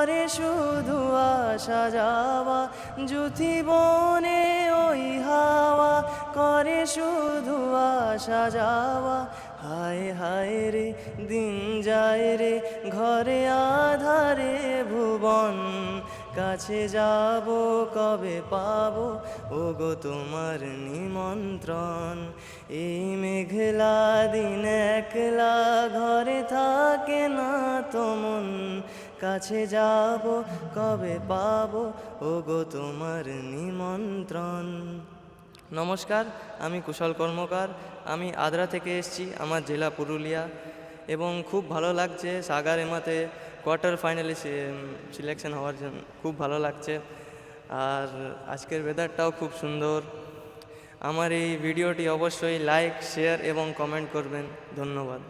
করে শুধু আসা যাওয়া জুথি বনে ওই হাওয়া, করে শুধু আসা যাওয়া। হায় হায় রে, দিন যায় রে, ঘরে আধারে ভুবন। কাছে যাব, কবে পাবো? ওগো তোমার নিমন্ত্রণ। এই মেঘলা দিন একলা ঘরে থাকে না তো মন। কাছে যাব, কবে পাবো? ওগো তোমার নিমন্ত্রণ। নমস্কার, আমি কুশল কর্মকার। আমি আদ্রা থেকে এসেছি, আমার জেলা পুরুলিয়া। এবং খুব ভালো লাগছে সাগার এমাতে কোয়ার্টার ফাইনালে সিলেকশন হওয়ার জন্য। খুব ভালো লাগছে। আর আজকের ওয়েদারটাও খুব সুন্দর। আমার এই ভিডিওটি অবশ্যই লাইক শেয়ার এবং কমেন্ট করবেন। ধন্যবাদ।